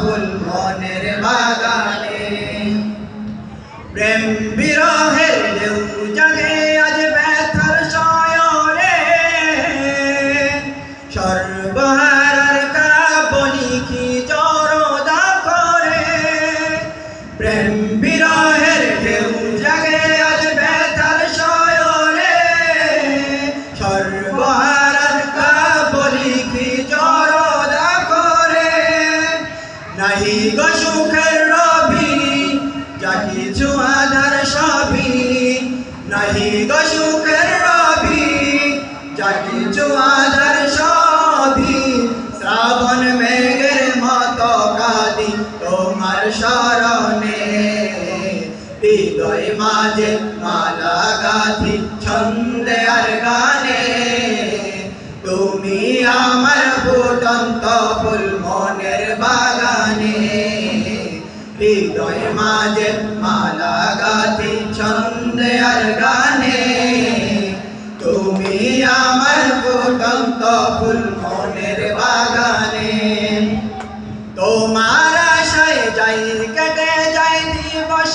ফুল মনের বাগানে। প্রেম বিরহের ঢেউ জাগে আজ ব্যথার শয়রে সর্বহারার সুখের রবি, যা কিছু আধার সবই। গো সুখের রবি, যা কিছু আধার শ্রাবণ মেঘের মতো কাদি তোমার শরণে। হৃদয় মাঝে মালা গাথি ছন্দে আর গানে। তুমি আমার ফুটন্ত ফুল হৃদয় মাঝে মালা ছন্দে আর গানে। তুমি আমার ফুটন্ত ফুল মনের বাগানে। তোমার আশায় যাই কেটে যাই দিবস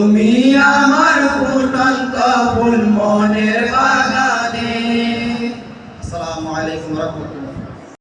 তুমি আমার ফুটন্ত ফুল মনের